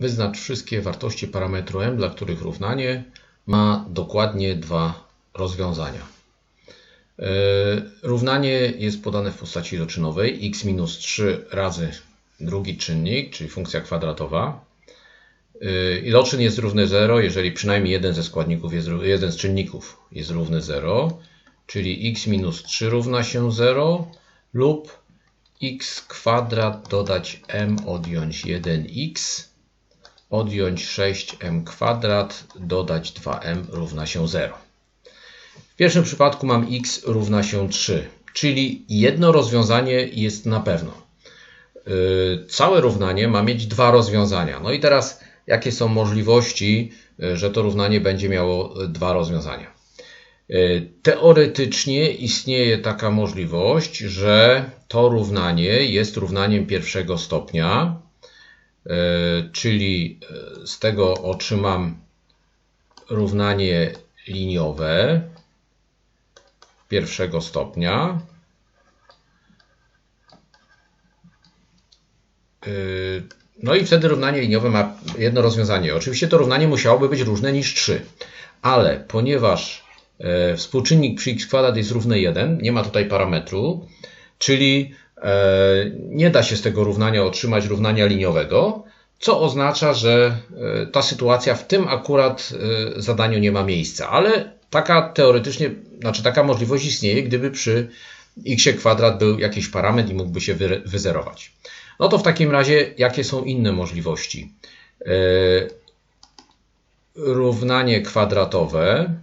Wyznacz wszystkie wartości parametru m, dla których równanie ma dokładnie dwa rozwiązania. Yy, równanie jest podane w postaci iloczynowej x minus 3 razy drugi czynnik, czyli funkcja kwadratowa. Yy, iloczyn jest równy 0, jeżeli przynajmniej jeden ze składników, jest, jeden z czynników jest równy 0, czyli x minus 3 równa się 0 lub x kwadrat dodać m odjąć 1x odjąć 6m kwadrat dodać 2m równa się 0. W pierwszym przypadku mam x równa się 3, czyli jedno rozwiązanie jest na pewno. Yy, całe równanie ma mieć dwa rozwiązania. No i teraz jakie są możliwości, yy, że to równanie będzie miało dwa rozwiązania? Yy, teoretycznie istnieje taka możliwość, że to równanie jest równaniem pierwszego stopnia, czyli z tego otrzymam równanie liniowe pierwszego stopnia. Yy, no i wtedy równanie liniowe ma jedno rozwiązanie. Oczywiście to równanie musiałoby być różne niż 3, ale ponieważ e, współczynnik przy x kwadrat jest równy 1, nie ma tutaj parametru, czyli e, nie da się z tego równania otrzymać równania liniowego, co oznacza, że e, ta sytuacja w tym akurat zadaniu nie ma miejsca, ale taka teoretycznie, znaczy taka możliwość istnieje, gdyby przy x kwadrat był jakiś parametr i mógłby się wyzerować. No to w takim razie, jakie są inne możliwości? Równanie kwadratowe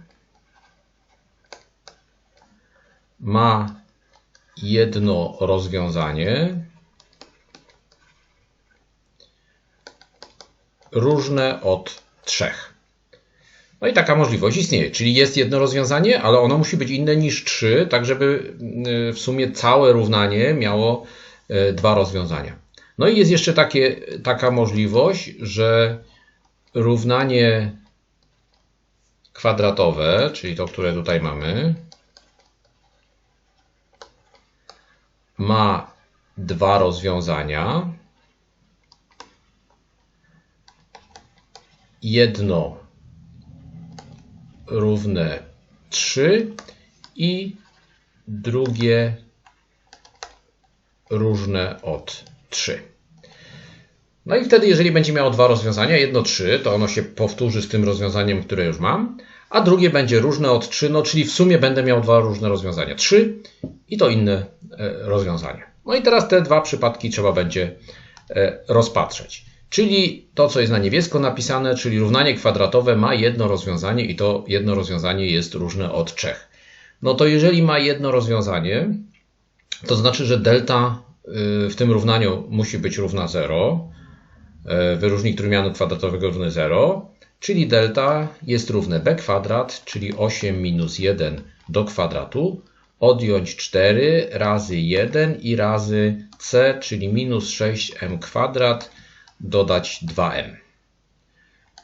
ma jedno rozwiązanie różne od trzech. No i taka możliwość istnieje, czyli jest jedno rozwiązanie, ale ono musi być inne niż 3, tak żeby yy, w sumie całe równanie miało yy, dwa rozwiązania. No i jest jeszcze takie, taka możliwość, że równanie kwadratowe, czyli to, które tutaj mamy, ma dwa rozwiązania. Jedno równe 3 i drugie różne od 3. No i wtedy, jeżeli będzie miało dwa rozwiązania, jedno 3, to ono się powtórzy z tym rozwiązaniem, które już mam, a drugie będzie różne od 3, no czyli w sumie będę miał dwa różne rozwiązania. 3 i to inne e, rozwiązanie. No i teraz te dwa przypadki trzeba będzie e, rozpatrzeć. Czyli to, co jest na niebiesko napisane, czyli równanie kwadratowe ma jedno rozwiązanie i to jedno rozwiązanie jest różne od 3. No to jeżeli ma jedno rozwiązanie, to znaczy, że delta w tym równaniu musi być równa 0. E, wyróżnik trójmianu kwadratowego równy 0, czyli delta jest równe b kwadrat, czyli 8 minus 1 do kwadratu, odjąć 4 razy 1 i razy c, czyli minus 6m kwadrat, dodać 2m.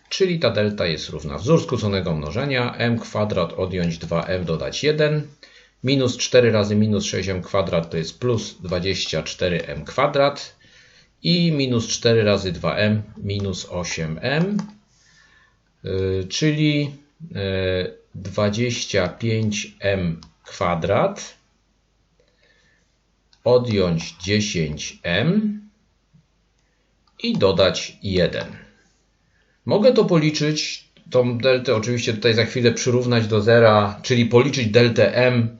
Czyli ta delta jest równa wzór skróconego mnożenia. m kwadrat odjąć 2m dodać 1 Minus 4 razy minus 6m kwadrat to jest plus 24m kwadrat. I minus 4 razy 2m minus 8m, y, czyli 25m y, kwadrat odjąć 10m i dodać 1. Mogę to policzyć, tą deltę oczywiście tutaj za chwilę przyrównać do zera, czyli policzyć deltę m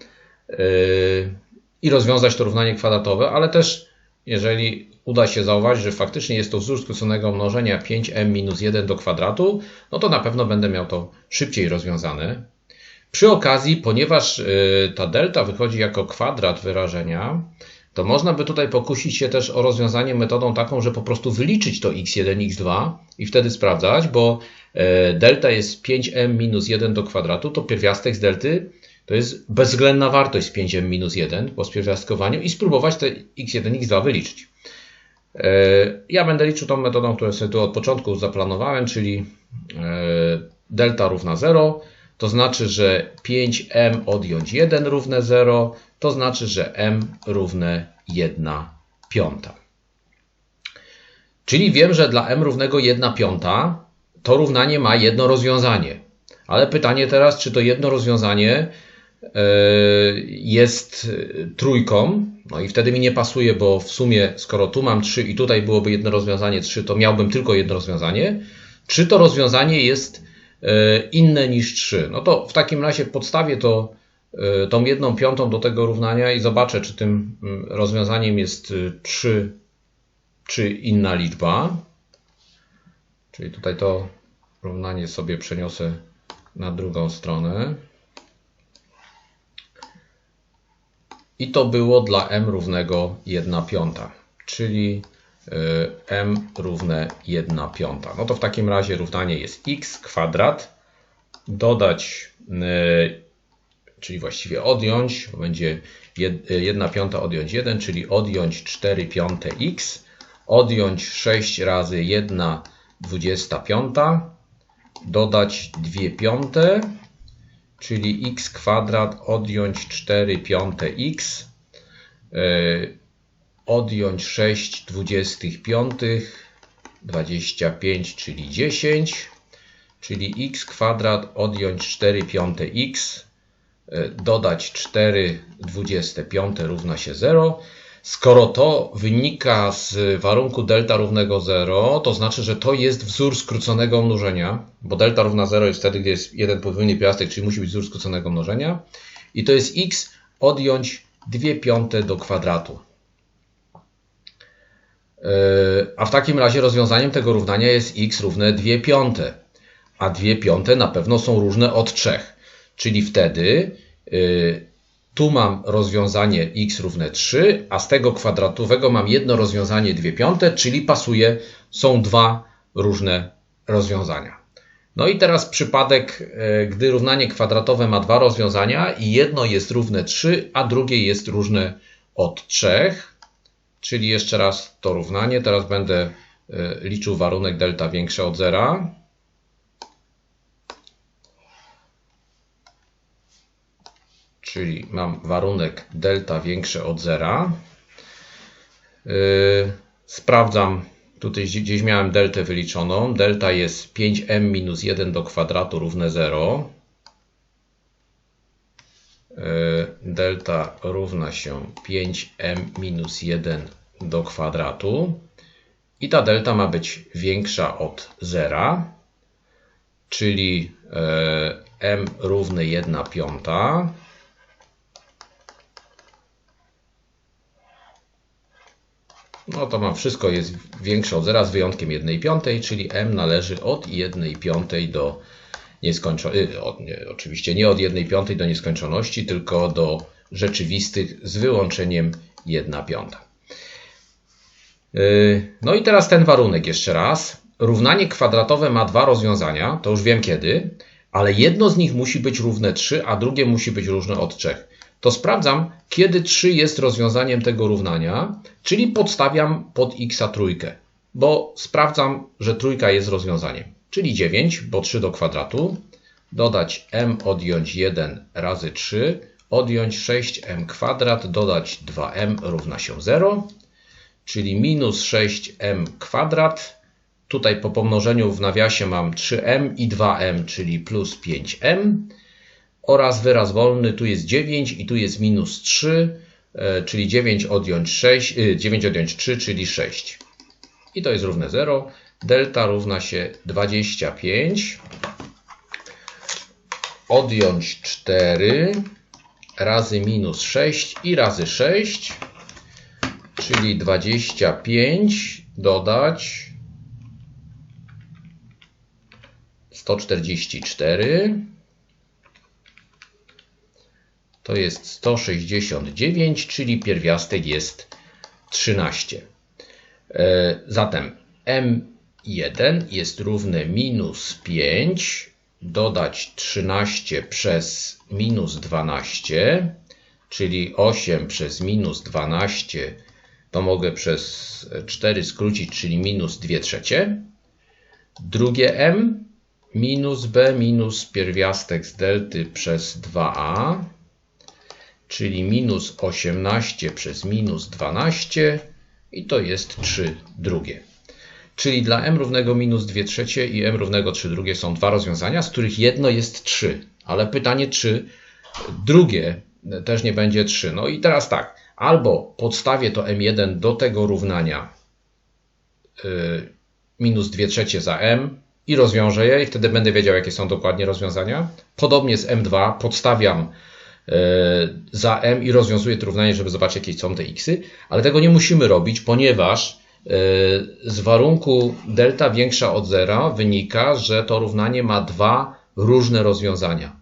i rozwiązać to równanie kwadratowe, ale też jeżeli uda się zauważyć, że faktycznie jest to wzór skróconego mnożenia 5m minus 1 do kwadratu, no to na pewno będę miał to szybciej rozwiązane. Przy okazji, ponieważ y, ta delta wychodzi jako kwadrat wyrażenia, to można by tutaj pokusić się też o rozwiązanie metodą taką, że po prostu wyliczyć to x1, x2 i wtedy sprawdzać, bo y, delta jest 5m minus 1 do kwadratu, to pierwiastek z delty to jest bezwzględna wartość z 5m minus 1 po spierwiastkowaniu i spróbować te x1, x2 wyliczyć. E, ja będę liczył tą metodą, którą sobie tu od początku zaplanowałem, czyli e, delta równa 0, to znaczy, że 5m odjąć 1 równe 0, to znaczy, że m równe 1 piąta. Czyli wiem, że dla m równego 1 piąta to równanie ma jedno rozwiązanie. Ale pytanie teraz, czy to jedno rozwiązanie jest trójką, no i wtedy mi nie pasuje, bo w sumie, skoro tu mam 3 i tutaj byłoby jedno rozwiązanie 3, to miałbym tylko jedno rozwiązanie. Czy to rozwiązanie jest e, inne niż 3? No to w takim razie podstawię to, e, tą jedną piątą do tego równania i zobaczę, czy tym mm, rozwiązaniem jest 3 czy inna liczba. Czyli tutaj to równanie sobie przeniosę na drugą stronę. I to było dla m równego 1 piąta, czyli y, m równe 1 piąta. No to w takim razie równanie jest x kwadrat. Dodać, y, czyli właściwie odjąć, będzie 1 piąta odjąć 1, czyli odjąć 4 piąte x, odjąć 6 razy 1 25, dodać 2 piąte, czyli x kwadrat odjąć 4 piąte x, e, odjąć 6 25, 25, czyli 10, czyli x kwadrat odjąć 4 piąte x, e, dodać 4 25 równa się 0. Skoro to wynika z warunku delta równego 0, to znaczy, że to jest wzór skróconego mnożenia, bo delta równa 0 jest wtedy, gdy jest jeden podwójny pierwiastek, czyli musi być wzór skróconego mnożenia. I to jest x odjąć 2 piąte do kwadratu. Yy, a w takim razie rozwiązaniem tego równania jest x równe 2 piąte. A 2 piąte na pewno są różne od 3. Czyli wtedy yy, tu mam rozwiązanie x równe 3, a z tego kwadratowego mam jedno rozwiązanie 2 piąte, czyli pasuje, są dwa różne rozwiązania. No i teraz przypadek, e, gdy równanie kwadratowe ma dwa rozwiązania i jedno jest równe 3, a drugie jest różne od 3. Czyli jeszcze raz to równanie. Teraz będę e, liczył warunek delta większe od zera. Czyli mam warunek delta większe od zera. Yy, sprawdzam, tutaj gdzieś miałem deltę wyliczoną. Delta jest 5m minus 1 do kwadratu równe 0. Yy, delta równa się 5m minus 1 do kwadratu. I ta delta ma być większa od zera, czyli yy, m równy 1 piąta. No to mam wszystko jest większe od zera z wyjątkiem 1 piątej, czyli m należy od 1 piątej do nieskończoności, y, oczywiście nie od 1 piątej do nieskończoności, tylko do rzeczywistych z wyłączeniem 1 piąta. Y, no i teraz ten warunek jeszcze raz. Równanie kwadratowe ma dwa rozwiązania, to już wiem kiedy, ale jedno z nich musi być równe 3, a drugie musi być różne od 3 to sprawdzam, kiedy 3 jest rozwiązaniem tego równania, czyli podstawiam pod x trójkę, bo sprawdzam, że trójka jest rozwiązaniem. Czyli 9, bo 3 do kwadratu, dodać m odjąć 1 razy 3, odjąć 6m kwadrat, dodać 2m równa się 0, czyli minus 6m kwadrat. Tutaj po pomnożeniu w nawiasie mam 3m i 2m, czyli plus 5m oraz wyraz wolny, tu jest 9 i tu jest minus 3, e, czyli 9 odjąć 6, 9 e, odjąć 3, czyli 6. I to jest równe 0. Delta równa się 25 odjąć 4 razy minus 6 i razy 6, czyli 25 dodać 144 to jest 169, czyli pierwiastek jest 13. E, zatem m1 jest równe minus 5, dodać 13 przez minus 12, czyli 8 przez minus 12 to mogę przez 4 skrócić, czyli minus 2 trzecie. Drugie m minus b minus pierwiastek z delty przez 2a czyli minus 18 przez minus 12 i to jest 3 drugie. Czyli dla m równego minus 2 trzecie i m równego 3 drugie są dwa rozwiązania, z których jedno jest 3. Ale pytanie, czy drugie też nie będzie 3. No i teraz tak, albo podstawię to m1 do tego równania yy, minus 2 trzecie za m i rozwiążę je i wtedy będę wiedział, jakie są dokładnie rozwiązania. Podobnie z m2 podstawiam za m i rozwiązuję to równanie, żeby zobaczyć, jakie są te xy, ale tego nie musimy robić, ponieważ yy, z warunku delta większa od zera wynika, że to równanie ma dwa różne rozwiązania.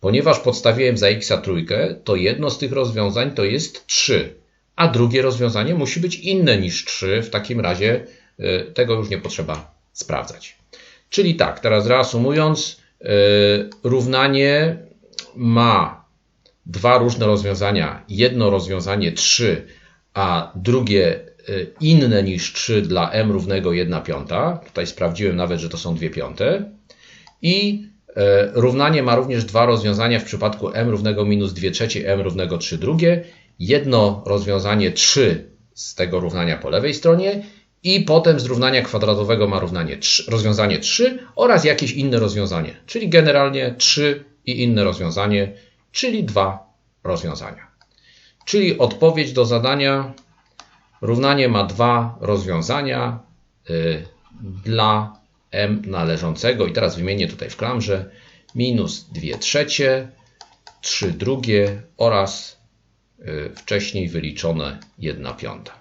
Ponieważ podstawiłem za x trójkę, to jedno z tych rozwiązań to jest 3, a drugie rozwiązanie musi być inne niż 3. W takim razie y, tego już nie potrzeba sprawdzać. Czyli tak, teraz reasumując, równanie ma dwa różne rozwiązania. Jedno rozwiązanie 3, a drugie y, inne niż 3 dla m równego 1 piąta. Tutaj sprawdziłem nawet, że to są 2 piąte. I E, równanie ma również dwa rozwiązania w przypadku m równego minus 2 trzecie, m równego 3 drugie. Jedno rozwiązanie 3 z tego równania po lewej stronie i potem z równania kwadratowego ma równanie 3, rozwiązanie 3 oraz jakieś inne rozwiązanie, czyli generalnie 3 i inne rozwiązanie, czyli dwa rozwiązania. Czyli odpowiedź do zadania równanie ma dwa rozwiązania y, dla m należącego i teraz wymienię tutaj w klamrze minus 2 trzecie, 3 drugie oraz y, wcześniej wyliczone 1 piąta.